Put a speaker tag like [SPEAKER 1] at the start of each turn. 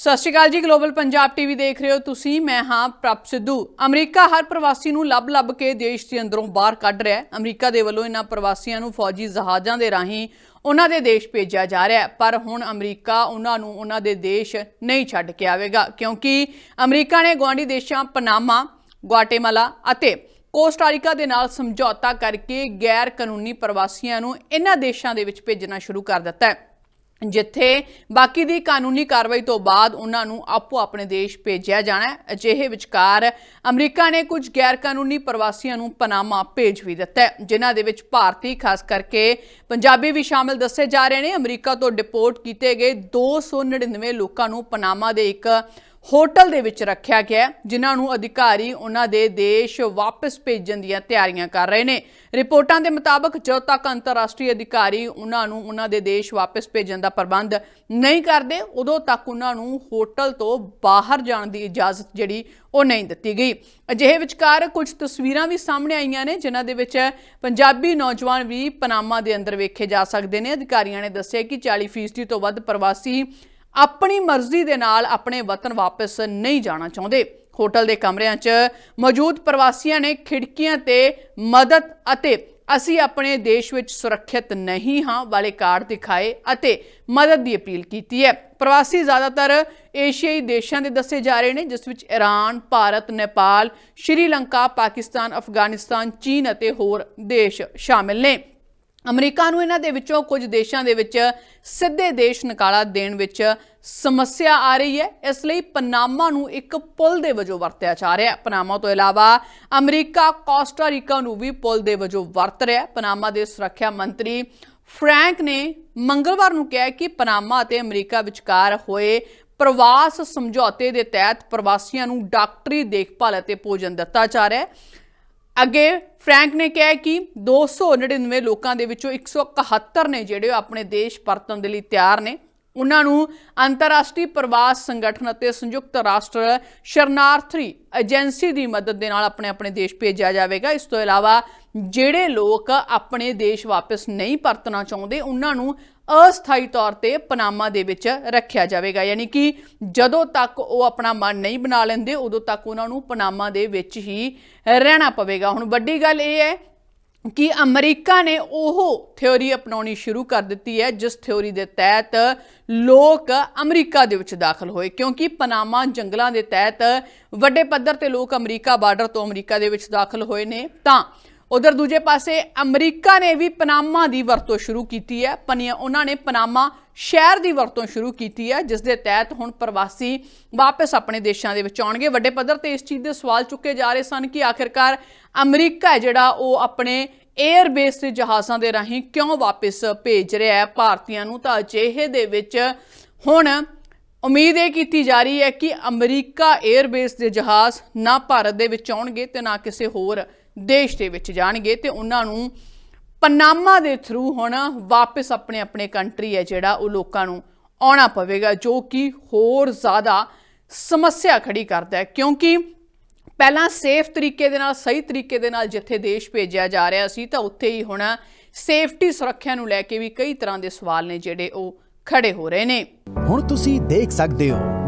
[SPEAKER 1] ਸਤਿ ਸ਼੍ਰੀ ਅਕਾਲ ਜੀ global Punjab TV ਦੇਖ ਰਹੇ ਹੋ ਤੁਸੀਂ, ਮੈਂ ਹਾਂ ਪ੍ਰਭ ਸਿੱਧੂ। ਅਮਰੀਕਾ ਹਰ ਪ੍ਰਵਾਸੀ ਨੂੰ ਲੱਭ-ਲੱਭ ਕੇ ਦੇਸ਼ ਦੇ ਅੰਦਰੋਂ ਬਾਹਰ ਕੱਢ ਰਿਹਾ ਹੈ। ਅਮਰੀਕਾ ਦੇ ਵੱਲੋਂ ਇਹਨਾਂ ਪ੍ਰਵਾਸੀਆਂ ਨੂੰ ਫੌਜੀ ਜਹਾਜ਼ਾਂ ਦੇ ਰਾਹੀਂ ਉਹਨਾਂ ਦੇ ਦੇਸ਼ ਭੇਜਿਆ ਜਾ ਰਿਹਾ ਪਰ ਹੁਣ ਅਮਰੀਕਾ ਉਹਨਾਂ ਨੂੰ ਉਹਨਾਂ ਦੇ ਦੇਸ਼ ਨਹੀਂ ਛੱਡ ਕੇ ਆਵੇਗਾ, ਕਿਉਂਕਿ ਅਮਰੀਕਾ ਨੇ ਗੁਆਂਢੀ ਦੇਸ਼ਾਂ ਪਨਾਮਾ, ਗੁਆਟੇਮਾਲਾ ਅਤੇ ਕੋਸਟਾਰੀਕਾ ਦੇ ਨਾਲ ਸਮਝੌਤਾ ਕਰਕੇ ਗੈਰ ਕਾਨੂੰਨੀ ਪ੍ਰਵਾਸੀਆਂ ਨੂੰ ਇਹਨਾਂ ਦੇਸ਼ਾਂ ਦੇ ਵਿੱਚ ਭੇਜਣਾ ਸ਼ੁਰੂ ਕਰ ਦਿੱਤਾ ਹੈ। ਜਿੱਥੇ ਬਾਕੀ ਦੀ ਕਾਨੂੰਨੀ ਕਾਰਵਾਈ ਤੋਂ ਬਾਅਦ ਉਹਨਾਂ ਨੂੰ ਆਪੋ ਆਪਣੇ ਦੇਸ਼ ਭੇਜਿਆ ਜਾਣਾ ਹੈ। ਅਜਿਹੇ ਵਿਚਕਾਰ ਅਮਰੀਕਾ ਨੇ ਕੁਝ ਗੈਰ ਕਾਨੂੰਨੀ ਪ੍ਰਵਾਸੀਆਂ ਨੂੰ ਪਨਾਮਾ ਭੇਜ ਵੀ ਦਿੱਤਾ ਹੈ, ਜਿਨ੍ਹਾਂ ਦੇ ਵਿੱਚ ਭਾਰਤੀ, ਖਾਸ ਕਰਕੇ ਪੰਜਾਬੀ ਵੀ ਸ਼ਾਮਿਲ ਦੱਸੇ ਜਾ ਰਹੇ ਨੇ। ਅਮਰੀਕਾ ਤੋਂ ਡਿਪੋਰਟ ਕੀਤੇ ਗਏ 299 ਲੋਕਾਂ ਨੂੰ ਪਨਾਮਾ ਦੇ ਇੱਕ ਹੋਟਲ ਦੇ ਵਿੱਚ ਰੱਖਿਆ ਗਿਆ ਜਿਨ੍ਹਾਂ ਨੂੰ ਅਧਿਕਾਰੀ ਉਹਨਾਂ ਦੇ ਦੇਸ਼ ਵਾਪਸ ਭੇਜਣ ਦੀਆਂ ਤਿਆਰੀਆਂ ਕਰ ਰਹੇ ਨੇ। ਰਿਪੋਰਟਾਂ ਦੇ ਮੁਤਾਬਕ ਜਦੋਂ ਤੱਕ ਅੰਤਰਰਾਸ਼ਟਰੀ ਅਧਿਕਾਰੀ ਉਹਨਾਂ ਨੂੰ ਉਹਨਾਂ ਦੇ ਦੇਸ਼ ਵਾਪਸ ਭੇਜਣ ਦਾ ਪ੍ਰਬੰਧ ਨਹੀਂ ਕਰਦੇ, ਉਦੋਂ ਤੱਕ ਉਹਨਾਂ ਨੂੰ ਹੋਟਲ ਤੋਂ ਬਾਹਰ ਜਾਣ ਦੀ ਇਜਾਜ਼ਤ ਜਿਹੜੀ ਉਹ ਨਹੀਂ ਦਿੱਤੀ ਗਈ। ਅਜਿਹੇ ਵਿਚਕਾਰ ਕੁਝ ਤਸਵੀਰਾਂ ਵੀ ਸਾਹਮਣੇ ਆਈਆਂ ਨੇ, ਜਿਨ੍ਹਾਂ ਦੇ ਵਿੱਚ ਪੰਜਾਬੀ ਨੌਜਵਾਨ ਵੀ ਪਨਾਮਾ ਦੇ ਅੰਦਰ ਵੇਖੇ ਜਾ ਸਕਦੇ ਨੇ। ਅਧਿਕਾਰੀਆਂ ਨੇ ਦੱਸਿਆ ਕਿ 40% ਤੋਂ ਵੱਧ ਪ੍ਰਵਾਸੀ ਆਪਣੀ ਮਰਜ਼ੀ ਦੇ ਨਾਲ ਆਪਣੇ ਵਤਨ ਵਾਪਸ ਨਹੀਂ ਜਾਣਾ ਚਾਹੁੰਦੇ। ਹੋਟਲ ਦੇ ਕਮਰਿਆਂ 'ਚ ਮੌਜੂਦ ਪ੍ਰਵਾਸੀਆਂ ਨੇ ਖਿੜਕੀਆਂ ਤੇ ਮਦਦ ਅਤੇ ਅਸੀਂ ਆਪਣੇ ਦੇਸ਼ ਵਿੱਚ ਸੁਰੱਖਿਅਤ ਨਹੀਂ ਹਾਂ ਵਾਲੇ ਕਾਰਡ ਦਿਖਾਏ ਅਤੇ ਮਦਦ ਦੀ ਅਪੀਲ ਕੀਤੀ ਹੈ। ਪ੍ਰਵਾਸੀ ਜ਼ਿਆਦਾਤਰ ਏਸ਼ੀਆਈ ਦੇਸ਼ਾਂ ਦੇ ਦੱਸੇ ਜਾ ਰਹੇ ਨੇ, ਜਿਸ ਵਿੱਚ ਈਰਾਨ ਭਾਰਤ, ਨੇਪਾਲ, ਸ਼੍ਰੀਲੰਕਾ, ਪਾਕਿਸਤਾਨ, ਅਫਗਾਨਿਸਤਾਨ, ਚੀਨ ਅਤੇ ਹੋਰ ਦੇਸ਼ ਸ਼ਾਮਿਲ ਨੇ। ਅਮਰੀਕਾ ਨੂੰ ਇਹਨਾਂ ਦੇ ਵਿੱਚੋਂ ਕੁਝ ਦੇਸ਼ਾਂ ਦੇ ਵਿੱਚ ਸਿੱਧੇ ਦੇਸ਼ ਨਿਕਾਲਾ ਦੇਣ ਵਿੱਚ ਸਮੱਸਿਆ ਆ ਰਹੀ ਹੈ। ਇਸ ਲਈ ਪਨਾਮਾ ਨੂੰ ਇੱਕ ਪੁਲ ਦੇ ਵਜੋਂ ਵਰਤਿਆ ਜਾ ਰਿਹਾ ਹੈ। ਪਨਾਮਾ ਤੋਂ ਇਲਾਵਾ ਅਮਰੀਕਾ ਕੋਸਟਾਰੀਕਾ ਨੂੰ ਵੀ ਪੁਲ ਦੇ ਵਜੋਂ ਵਰਤ ਰਿਹਾ ਹੈ। ਪਨਾਮਾ ਦੇ ਸੁਰੱਖਿਆ ਮੰਤਰੀ ਫਰੈਂਕ ਨੇ ਮੰਗਲਵਾਰ ਨੂੰ ਕਿਹਾ ਕਿ ਪਨਾਮਾ ਅਤੇ ਅਮਰੀਕਾ ਵਿਚਕਾਰ ਹੋਏ ਪ੍ਰਵਾਸ ਸਮਝੌਤੇ ਦੇ ਤਹਿਤ ਪ੍ਰਵਾਸੀਆਂ ਨੂੰ ਡਾਕਟਰੀ ਦੇਖਭਾਲ ਅਤੇ ਭੋਜਨ ਦਿੱਤਾ ਜਾ ਰਿਹਾ ਹੈ। ਅੱਗੇ ਫਰੈਂਕ ਨੇ ਕਿਹਾ ਕਿ 299 ਲੋਕਾਂ ਦੇ ਵਿੱਚੋਂ 171 ਨੇ ਜਿਹੜੇ ਉਹ ਆਪਣੇ ਦੇਸ਼ ਪਰਤਣ ਦੇ ਲਈ ਤਿਆਰ ਨੇ। ਉਹਨਾਂ ਨੂੰ ਅੰਤਰਰਾਸ਼ਟਰੀ ਪ੍ਰਵਾਸ ਸੰਗਠਨ ਅਤੇ ਸੰਯੁਕਤ ਰਾਸ਼ਟਰ ਸ਼ਰਨਾਰਥੀ ਏਜੰਸੀ ਦੀ ਮਦਦ ਦੇ ਨਾਲ ਆਪਣੇ ਆਪਣੇ ਦੇਸ਼ ਭੇਜਿਆ ਜਾਵੇਗਾ। ਇਸ ਤੋਂ ਇਲਾਵਾ ਜਿਹੜੇ ਲੋਕ ਆਪਣੇ ਦੇਸ਼ ਵਾਪਸ ਨਹੀਂ ਪਰਤਣਾ ਚਾਹੁੰਦੇ, ਉਹਨਾਂ ਨੂੰ ਅਸਥਾਈ ਤੌਰ ਤੇ ਪਨਾਮਾ ਦੇ ਵਿੱਚ ਰੱਖਿਆ ਜਾਵੇਗਾ। ਯਾਨੀ ਕਿ ਜਦੋਂ ਤੱਕ ਉਹ ਆਪਣਾ ਮਨ ਨਹੀਂ ਬਣਾ ਲੈਂਦੇ, ਉਦੋਂ ਤੱਕ ਉਹਨਾਂ ਨੂੰ ਪਨਾਮਾ ਦੇ ਵਿੱਚ ਹੀ ਰਹਿਣਾ ਪਵੇਗਾ। ਹੁਣ ਵੱਡੀ ਗੱਲ ਇਹ ਹੈ ਕਿ ਅਮਰੀਕਾ ਨੇ ਉਹ ਥਿਉਰੀ ਅਪਣਾਉਣੀ ਸ਼ੁਰੂ ਕਰ ਦਿੱਤੀ ਹੈ, ਜਿਸ ਥਿਉਰੀ ਦੇ ਤਹਿਤ ਲੋਕ ਅਮਰੀਕਾ ਦੇ ਵਿੱਚ ਦਾਖਲ ਹੋਏ। ਕਿਉਂਕਿ ਪਨਾਮਾ ਜੰਗਲਾਂ ਦੇ ਤਹਿਤ ਵੱਡੇ ਪੱਧਰ ਤੇ ਲੋਕ ਅਮਰੀਕਾ ਬਾਰਡਰ ਤੋਂ ਅਮਰੀਕਾ ਦੇ ਵਿੱਚ ਦਾਖਲ ਹੋਏ ਨੇ। ਤਾਂ ਉਧਰ ਦੂਜੇ ਪਾਸੇ ਅਮਰੀਕਾ ਨੇ ਵੀ ਪਨਾਮਾ ਦੀ ਵਰਤੋਂ ਸ਼ੁਰੂ ਕੀਤੀ ਹੈ। ਪਨੀਆ ਉਹਨਾਂ ਨੇ ਪਨਾਮਾ ਸ਼ਹਿਰ ਦੀ ਵਰਤੋਂ ਸ਼ੁਰੂ ਕੀਤੀ ਹੈ, ਜਿਸ ਦੇ ਤਹਿਤ ਹੁਣ ਪ੍ਰਵਾਸੀ ਵਾਪਸ ਆਪਣੇ ਦੇਸ਼ਾਂ ਦੇ ਵਿੱਚ ਆਉਣਗੇ। ਵੱਡੇ ਪੱਧਰ ਤੇ ਇਸ ਚੀਜ਼ ਦੇ ਸਵਾਲ ਚੁੱਕੇ ਜਾ ਰਹੇ ਸਨ ਕਿ ਆਖਿਰਕਾਰ ਅਮਰੀਕਾ ਹੈ ਜਿਹੜਾ ਉਹ ਆਪਣੇ 에ਅਰ ਬੇਸ ਤੇ ਜਹਾਜ਼ਾਂ ਦੇ ਰਾਹੀਂ ਕਿਉਂ ਵਾਪਸ ਭੇਜ ਰਿਹਾ ਹੈ? ਭਾਰਤੀਆਂ ਨੂੰ ਤਾਂ ਅਜਿਹੇ ਦੇ ਵਿੱਚ ਹੁਣ ਉਮੀਦ ਇਹ ਕੀਤੀ ਜਾ ਰਹੀ ਹੈ ਕਿ ਅਮਰੀਕਾ 에ਅਰ ਬੇਸ ਦੇ ਜਹਾਜ਼ ਨਾ ਭਾਰਤ ਦੇ ਵਿੱਚ ਆਉਣਗੇ ਤੇ ਨਾ ਕਿਸੇ ਹੋਰ ਦੇਸ਼ ਦੇ ਵਿੱਚ ਜਾਣਗੇ ਤੇ ਉਹਨਾਂ ਨੂੰ ਪਨਾਮਾ ਦੇ ਥਰੂ ਹੁਣ ਵਾਪਸ ਆਪਣੇ ਆਪਣੇ ਕੰਟਰੀ ਹੈ ਜਿਹੜਾ ਉਹ ਲੋਕਾਂ ਨੂੰ ਆਉਣਾ ਪਵੇਗਾ, ਜੋ ਕਿ ਹੋਰ ਜ਼ਿਆਦਾ ਸਮੱਸਿਆ ਖੜੀ ਕਰਦਾ ਹੈ। ਕਿਉਂਕਿ ਪਹਿਲਾਂ ਸੇਫ ਤਰੀਕੇ ਦੇ ਨਾਲ, ਸਹੀ ਤਰੀਕੇ ਦੇ ਨਾਲ ਜਿੱਥੇ ਦੇਸ਼ ਭੇਜਿਆ ਜਾ ਰਿਹਾ ਸੀ, ਤਾਂ ਉੱਥੇ ਹੀ ਹੁਣ ਸੇਫਟੀ ਸੁਰੱਖਿਆ ਨੂੰ ਲੈ ਕੇ ਵੀ ਕਈ ਤਰ੍ਹਾਂ ਦੇ ਸਵਾਲ ਨੇ ਜਿਹੜੇ ਉਹ ਖੜੇ ਹੋ ਰਹੇ ਨੇ।
[SPEAKER 2] ਹੁਣ ਤੁਸੀਂ ਦੇਖ ਸਕਦੇ ਹੋ